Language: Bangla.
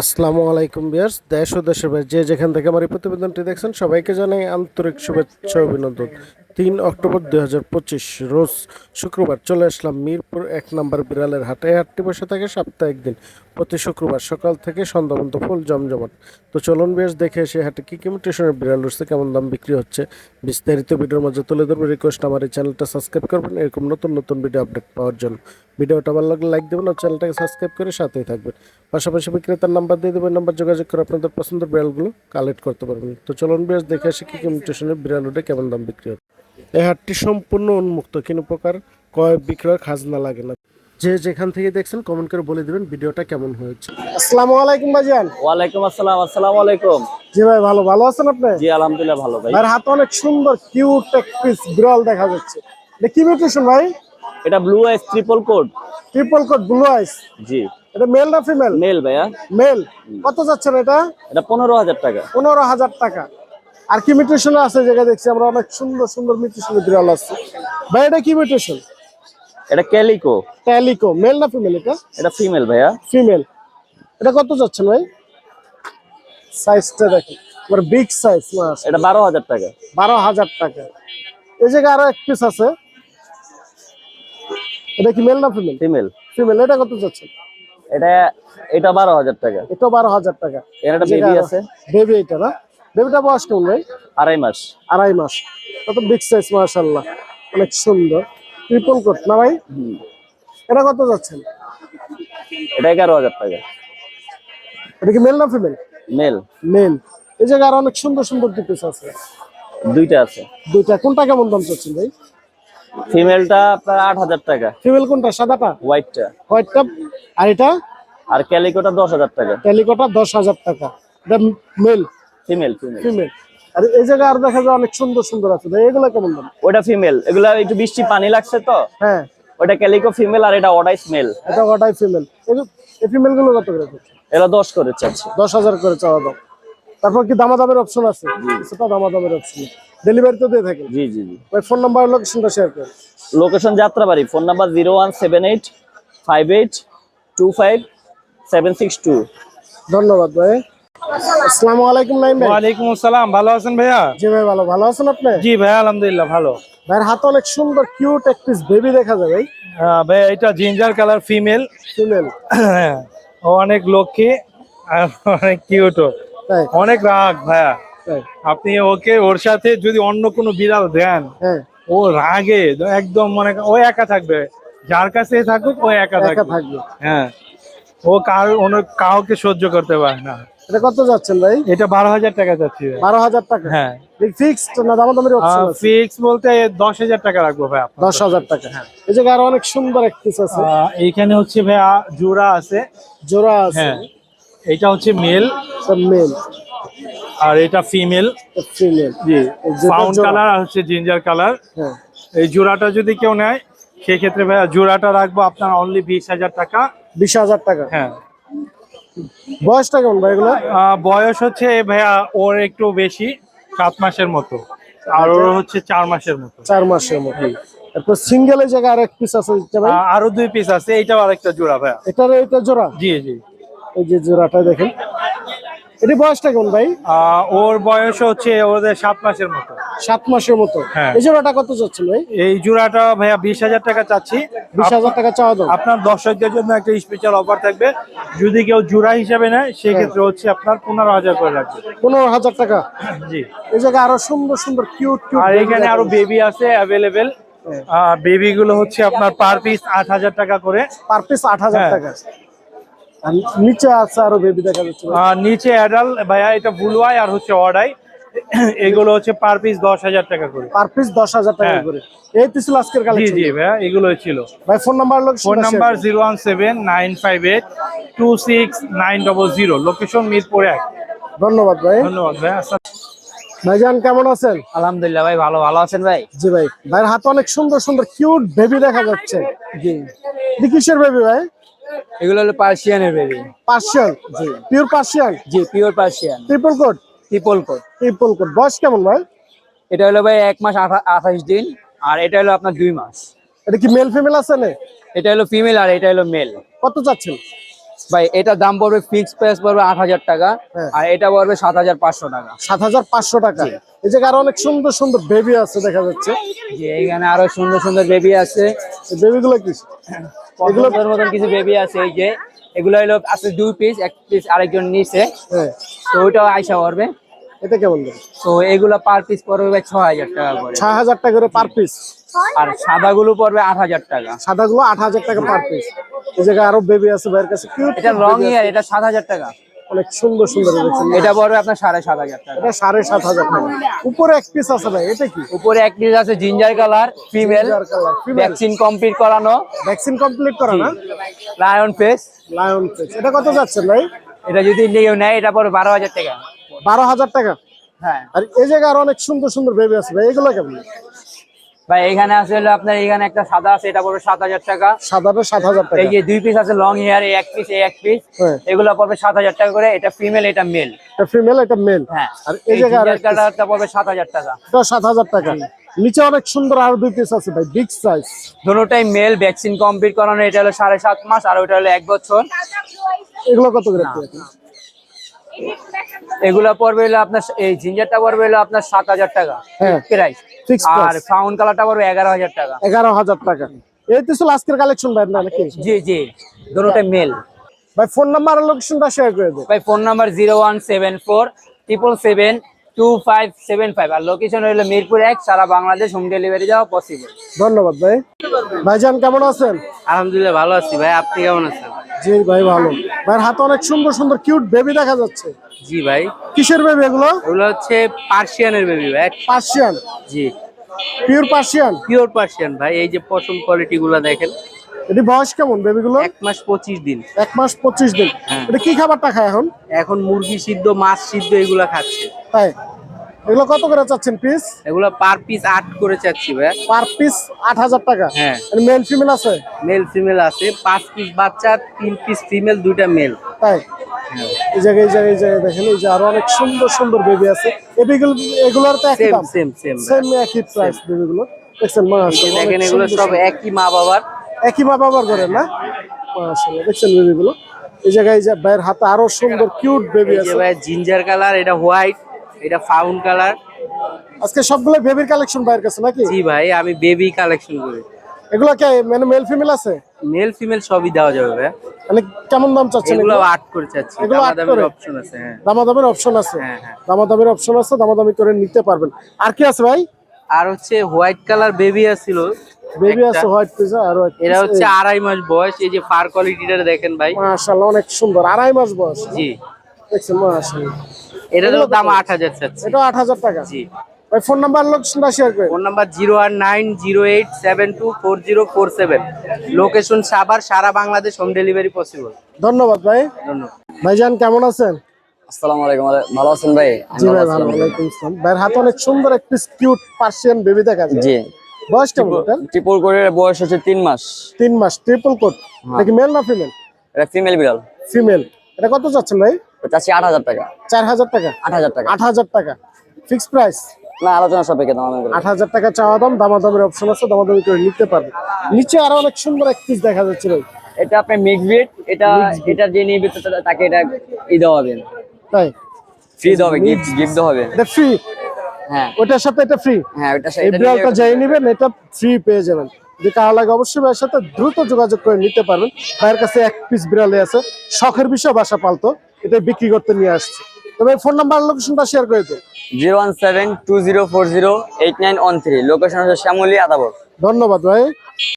আসসালামু আলাইকুম বিয়ার্স দেশ ও দেশের যে যেখান থেকে আমার এই প্রতিবেদনটি দেখছেন, সবাইকে জানাই আন্তরিক শুভেচ্ছা অভিনন্দন। তিন অক্টোবর দুই হাজার পঁচিশ, রোজ শুক্রবার চলে আসলাম মিরপুর, এক নম্বর বিড়ালের হাটে। হাটটি বসে থাকে সপ্তাহে একদিন প্রতি শুক্রবার সকাল থেকে সন্ধ্যা পর্যন্ত ফুল জমজমাট। তো চলুন বেশ দেখে এসে হাটে কী কী মিউটেশনের বিড়াল উঠছে, কেমন দাম বিক্রি হচ্ছে। বিস্তারিত ভিডিওর মধ্যে তুলে ধরবো রিকোয়েস্ট আমার এই চ্যানেলটা সাবস্ক্রাইব করবেন, এরকম নতুন নতুন ভিডিও আপডেট পাওয়ার জন্য। ভিডিওটা ভালো লাগলে লাইক দেবেন আর চ্যানেলটাকে সাবস্ক্রাইব করে সাথেই থাকবেন। পাশাপাশি বিক্রেতার নাম্বার দিয়ে দেবেন নাম্বার যোগাযোগ করে আপনাদের পছন্দের বিড়ালগুলো কালেক্ট করতে পারবেন। তো চলুন বেশ দেখে আসি কী কী মিউটেশনের বিড়াল উঠে কেমন দাম বিক্রি হচ্ছে। এই হাটটি সম্পূর্ণ উন্মুক্ত কোনো প্রকার ক্রয় বিক্রয় খাজনা লাগে না। যে যেখান থেকে দেখছেন কমেন্ট করে বলে দিবেন ভিডিওটা কেমন হয়েছে। আসসালামু আলাইকুম ভাইজান। ওয়ালাইকুম আসসালাম আসসালামু আলাইকুম। জি ভাই ভালো ভালো আছেন আপনি? জি আলহামদুলিল্লাহ ভালো ভাই। ভাইয়ের হাতে অনেক সুন্দর কিউট এক পিস বিড়াল দেখা যাচ্ছে। এটা কি মিউটেশন ভাই? এটা blue eyes triple coat triple coat blue eyes জি। এটা মেল না ফিমেল মেল ভাইয়া। মেল কত যাচ্ছে এটা? এটা পনেরো হাজার টাকা। পনেরো হাজার টাকা। আর কি মিউটেশন আছে জায়গা দেখছি আমরা অনেক সুন্দর সুন্দর মিউটেশনের বিড়াল আছে। ভাই এটা কি মিউটেশন? এটা ক্যালিকো। ক্যালিকো মেল না ফিমেল এটা? এটা ফিমেল ভাইয়া। ফিমেল। এটা কত যাচ্ছেন ভাই? সাইজটা দেখেন আমার বিগ সাইজ মাস এটা বারো হাজার টাকা। বারো হাজার টাকা। এই জায়গায় আরও এক পিস আছে। এটা কি মেল না ফিমেল? ফিমেল। ফিমেল এটা কত যাচ্ছেন এটা এটা বারো হাজার টাকা। এটা বারো হাজার টাকা। এর একটা বেবি আছে। বেবি এটা না? বেবিটা বয়স কেমন ভাই? আড়াই মাস। আড়াই মাস। কত বিগ সাইজ মাশাল্লাহ অনেক সুন্দর। ট্রিপল কোট না ভাই? এটা কত যাচ্ছেন? এটা এগারো হাজার টাকা। এটা কি মেল না ফিমেল মেল মেল এই জায়গায় আরও অনেক সুন্দর সুন্দর দু আছে। দুইটা আছে। দুইটা। কোনটা কেমন দাম চাচ্ছেন ভাই? ফিমেলটা আপনার আট হাজার টাকা। ফিমেল কোনটা? সাদাটা? হোয়াইটটা হোয়াইটটা আর এটা? আর ক্যালিকোটা দশ হাজার টাকা। ক্যালিকোটা দশ হাজার টাকা। এটা মেল ফিমেল ফিমেল আর এই জায়গায় আর দেখা যায় অনেক সুন্দর সুন্দর আছে। ভাই এগুলো কেমন দাম? ওটা ফিমেল এগুলা একটু বৃষ্টি পানি লাগছে তো। হ্যাঁ। ওটা ক্যালিকো ফিমেল আর এটা অডাইস মেল এটা ওটাই ফিমেল এই ফিমেলগুলো কত করে দিচ্ছে? এরা দশ করে চাচ্ছে। দশ হাজার করে চাওয়া দাম তারপর কি দামাদামের অপশন আছে? সেটা দামাদামের অপশন ডেলিভারি তো দিয়ে থাকেন জি জি জি। ওই ফোন নাম্বার লোকেশনটা শেয়ার করেন location Jatrabari phone number zero one seven eight five eight two five seven six two ধন্যবাদ ভাই। আসসালামু আলাইকুম নাইম ভাই। ওয়ালাইকুম আসসালাম ভালো আছেন ভাইয়া? জি ভাই ভালো। ভালো আছেন আপনি? জি ভাইয়া আলহামদুলিল্লাহ ভালো। ভাইয়ের হাতে অনেক সুন্দর কিউট এক পিস বেবি দেখা যায় ভাই। আহ, ভাইয়া এটা জিঞ্জার কালার ফিমেল ফিমেল ও অনেক লক্ষ্মী আর অনেক কিউটও তাই। অনেক রাগ ভাইয়া। আপনি ওকে ওর সাথে যদি অন্য কোনো বিড়াল দেন হ্যাঁ। ও রাগে একদম মনে ও একা থাকবে। যার কাছে থাকুক ও একা থাকবে। হ্যাঁ। ও কার কাউকে সহ্য করতে পারে না। এটা কত যাচ্ছেন ভাই? এটা বারো হাজার টাকা যাচ্ছে বারো হাজার টাকা। হ্যাঁ। ফিক্সড না দামাদামের অপশন ফিক্স বলতে দশ হাজার টাকা রাখব ভাই দশ হাজার টাকা। এই জায়গায় আরও অনেক সুন্দর এক পিস আছে। এইখানে হচ্ছে জোড়া আছে। জোড়া আছে। হ্যাঁ। এটা হচ্ছে মেল মেল আর এটা ফিমেল ফিমেল জি। ফাউন্ড কালার আর হচ্ছে জিঞ্জার কালার হ্যাঁ। এই জোড়াটা যদি কেউ নেয় সেক্ষেত্রে ভাইয়া জোড়াটা রাখব আপনার অনলি বিশ হাজার টাকা। বিশ হাজার টাকা। হ্যাঁ। বয়সটা কেমন ভাই এগুলো? বয়স হচ্ছে ভাইয়া ওর একটু বেশি সাত মাসের মতো। আর ওর হচ্ছে চার মাসের মতো। চার মাসের মতো। তারপর সিঙ্গেল এই জায়গায় আর এক পিস আছে ভাই? আরও দুই পিস আছে এইটাও আরেকটা জোড়া ভাইয়া। এটার এটা জোড়া? জি জি। এই যে জোড়াটা দেখেন। এটি বয়সটা কেমন ভাই? ওর বয়স হচ্ছে ওদের সাত মাসের মতো। সাত মাসের মতো। হ্যাঁ। এই জোড়াটা কত যাচ্ছে ভাই? এই জোড়াটা ভাইয়া বিশ হাজার টাকা চাচ্ছি। বিশ হাজার টাকা চাওয়া দাম। আপনার দর্শকদের জন্য একটা স্পেশাল অফার থাকবে। যদি কেউ জোড়া হিসাবে নেয় সেক্ষেত্রে হচ্ছে আপনার পনেরো হাজার করে লাগবে। পনেরো হাজার টাকা? জি। এই জায়গায় আরও সুন্দর সুন্দর কিউট কিউট আর এখানে আরও বেবি আছে অ্যাভেলেবেল বেবি গুলো হচ্ছে আপনার পার পিস আট হাজার টাকা করে। পার পিস আট হাজার হ্যাঁ। টাকা। নিচে আছে আরও বেবি দেখা যাচ্ছে। নিচে অ্যাডাল ভাইয়া এটা বুলুয়াই আর হচ্ছে অর্ডাই এগুলো হচ্ছে পার পিস দশ হাজার টাকা করে। পার পিস দশ হাজার টাকা হ্যাঁ। করে। এই তো ছিল আজকের কালেকশন জি ভাইয়া এগুলো ছিল। ভাই ফোন নাম্বার লোক phone number zero one seven nine five eight two six nine double zero location Mirpur এক। ধন্যবাদ ভাই। ধন্যবাদ ভাইয়া আসসালাম। ভাইজান কেমন আছেন? আলহামদুলিল্লাহ ভাই ভালো ভালো আছেন ভাই? জি ভাই। ভাইয়ের হাতে অনেক সুন্দর সুন্দর কিউট বেবি দেখা যাচ্ছে। জি। কিসের বেবি ভাই? এগুলো হলো পার্সিয়ানের বেবি পার্সিয়ান জি। পিওর পার্সিয়ান জি pure Persian triple coat triple coat triple coat বয়স কেমন ভাই? এটা হলো ভাই এক মাস আঠাশ দিন আর এটা হলো আপনার দুই মাস। এটা কি মেল ফিমেল আছে না? এটা হলো ফিমেল আর এটা হলো মেল কত চাচ্ছেন? ভাই এটার দাম পড়বে ফিক্স প্রাইস পড়বে আট হাজার টাকা হ্যাঁ। আর এটা পড়বে সাত হাজার পাঁচশো টাকা। সাত হাজার পাঁচশো টাকা। এই জায়গায় আরও অনেক সুন্দর সুন্দর বেবি আছে দেখা যাচ্ছে। যে এইখানে আরও সুন্দর সুন্দর বেবি আছে। বেবি গুলো কি? এগুলো মতন কিছু বেবি আছে এই যে। এগুলো হলো আছে দুই পিস এক পিস আরেকজন নিচে হ্যাঁ। তো ওইটাও আইসা পড়বে এটা কেমন দাম? তো এগুলো পার পিস পড়বে ছ হাজার টাকা করে। ছয় হাজার টাকা করে পার পিস আর সাদাগুলো পড়বে আট হাজার টাকা। সাদা গুলো আট হাজার টাকা পার পিস এই জায়গায় আরও বেবি আছে ভাইয়ের কাছে এটা লং ইয়ার এটা সাত হাজার টাকা। অনেক সুন্দর সুন্দর এটা পড়বে আপনার সাড়ে সাত হাজার টাকা। এটা সাড়ে সাত হাজার টাকা। উপরে এক পিস আছে ভাই এটা কি? উপরে এক পিস আছে ginger colour female vaccine complete করানো। ভ্যাকসিন কমপ্লিট করা না? লায়ন ফেস লায়ন ফেস এটা কত যাচ্ছে ভাই? এটা যদি কেউ নেয় এটা পড়বে বারো হাজার টাকা। বারো হাজার টাকা? হ্যাঁ। আর এই জায়গায় আরও অনেক সুন্দর সুন্দর বেবি আছে ভাই এগুলো কেমন? ভাই এখানে আছে হলো আপনার এখানে একটা সাদা আছে এটা পড়বে সাত হাজার টাকা। সাদাটা সাত হাজার টাকা। এই যে দুই পিস আছে লং হেয়ার এই এক পিস এই এক পিস হ্যাঁ। এগুলো পড়বে সাত হাজার টাকা করে। এটা ফিমেল এটা মেল এটা ফিমেল এটা মেল হ্যাঁ। আর এই কালারটা পড়বে সাত হাজার টাকা। এটা সাত হাজার টাকা। নিচে অনেক সুন্দর আরও দুই পিস আছে ভাই বিগ সাইজ দুটোটাই মেল ভ্যাকসিন কমপ্লিট করানো এটা হলো সাড়ে সাত মাস আর ওটা হলো এক বছর। এগুলো কত করে? এগুলো পড়বে হলো আপনার এই জিঞ্জারটা পড়বে হলো আপনার সাত হাজার টাকা হ্যাঁ। প্রাইস। আর। ফাউন্ড কালারটা পড়বে এগারো হাজার টাকা। এগারো হাজার টাকা। এই তো ছিল আজকের কালেকশন ভাই না নাকি জি জি। দুটোটাই মেল ভাই ফোন নাম্বার আর লোকেশনটা শেয়ার করে দেন। ভাই phone number zero one seven four triple seven two five seven five আর লোকেশন হলো মিরপুর এক সারা বাংলাদেশ হোম ডেলিভারি যাওয়া পসিবল ধন্যবাদ ভাই। ভাইজান কেমন আছেন? আলহামদুলিল্লাহ ভালো আছি ভাই। আপনি কেমন আছেন? জি ভাই ভালো। ভাইয়ের হাতে অনেক সুন্দর সুন্দর কিউট বেবি দেখা যাচ্ছে। জি ভাই। কিসের বেবি এগুলো? ওগুলো হচ্ছে পার্সিয়ানের বেবি ভাই। পার্সিয়ান জি। পিওর পার্সিয়ান পিওর পার্সিয়ান ভাই এই যে পশম কোয়ালিটি গুলো দেখেন। এটি বয়স কেমন বেবিগুলো এক মাস পঁচিশ দিন। এক মাস পঁচিশ দিন। হ্যাঁ। এটা কি খাবারটা খায় এখন? এখন মুরগি সিদ্ধ মাছ সিদ্ধ এগুলা খাচ্ছে। তাই? এগুলো কত করে চাচ্ছেন পিস এগুলো পার পিস আট করে চাচ্ছি ভাই। পার পিস আট হাজার টাকা। হ্যাঁ। মেল ফিমেল আছে? মেল ফিমেল আছে। পাঁচ পিস বাচ্চা তিন পিস ফিমেল দুইটা মেল তাই? এই জায়গায় এই জায়গায় এই জায়গায় দেখেন এই যে আরও অনেক সুন্দর সুন্দর বেবি আছে। এবিগুলো এগুলোর তো একই দাম? সেম সেম সেম একই প্রাইস বেবিগুলো দেখছেন মাশাআল্লাহ দেখেন এগুলো সব একই মা বাবার একই মা ব্যবহার করেন না? মাশাআল্লাহ দেখছেন বেবিগুলো এই জায়গায় এই যে ভাইয়ের হাতে আরও সুন্দর কিউট বেবি এই আছে। ভাই জিঞ্জার কালার এটা হোয়াইট এটা ফাউন্ড কালার। আজকে সবগুলো বেবির কালেকশন ভাইয়ের কাছে নাকি? জি ভাই আমি বেবি কালেকশন করি। এগুলো কে মানে মেল ফিমেল আছে? মেল ফিমেল সবই দেওয়া যাবে ভাই। মানে কেমন দাম চাচ্ছেন এগুলো এগুলো? আট করে চাচ্ছি। এগুলো করে? অপশন আছে হ্যাঁ। দামাদামের অপশন আছে? হ্যাঁ, হ্যাঁ। দামাদামের অপশন আছে দামাদামি করে নিতে পারবেন। আর কি আছে ভাই? আর হচ্ছে হোয়াইট কালার বেবি আছিল। বেবি আছে হোয়াইট পিজা আর এটা হচ্ছে আড়াই মাস বয়স এই যে ফার কোয়ালিটিটা দেখেন ভাই। মাশাআল্লাহ অনেক সুন্দর আড়াই মাস বয়স। জি। দেখছেন মাশাআল্লাহ। দাম চাচ্ছি এটা টাকা। জি। ভাই ফোন নাম্বার লোকেশনটা শেয়ার করে। Phone number zero one nine zero eight seven two four zero four seven location Savar সারা বাংলাদেশ হোম ডেলিভারি পসিবল ধন্যবাদ ভাই। ধন্যবাদ। ভাইজান কেমন আছেন? আসসালামু আলাইকুম ভালো আছেন ভাই? জি ভাই ভালো ভালো আসসালাম। ভাইয়ের হাতে অনেক সুন্দর একটি কিউট পার্সিয়ান বেবি দেখা যায়। জি। বয়স কেমন ট্রিপল কোডের বয়স হচ্ছে মাস। তিন মাস ট্রিপল কোট নাকি মেল না ফিমেল এটা ফিমেল বিড়াল। ফিমেল এটা কত চাচ্ছেন ভাই? চাচ্ছি আট হাজার টাকা। চার হাজার টাকা? আট হাজার টাকা। আট হাজার টাকা। ফিক্স প্রাইস না আলোচনা সাপেক্ষে দাম আট হাজার টাকা চাওয়া দাম দামাদামের অপশন আছে দামাদামি করে নিতে পারবে। নিচে আরও অনেক সুন্দর এক পিস দেখা যাচ্ছে ভাই। এটা আপনার মিক্স ব্রিড এটা এটা যে নিবে তাকে এটা ই দেওয়া হবে। তাই? ফ্রি দেওয়া হবে গিফট গিফট দেওয়া হবে। এটা ফ্রি হ্যাঁ। ওটার সাথে এটা ফ্রি হ্যাঁ এটা এই এটা বিড়ালটা যাই নেবেন এটা ফ্রি পেয়ে যাবেন। যদি কারও লাগে অবশ্যই ভাইয়ের সাথে দ্রুত যোগাযোগ করে নিতে পারবেন। ভাইয়ের কাছে এক পিস বিড়ালে আছে। শখের বিষয় বাসা পালতো। এটা বিক্রি করতে নিয়ে আসছে। তবে ফোন নাম্বার লোকেশনটা শেয়ার করে দিন zero one seven two zero four zero eight nine one three. Location হচ্ছে শ্যামলী আদাবর। ধন্যবাদ ভাই।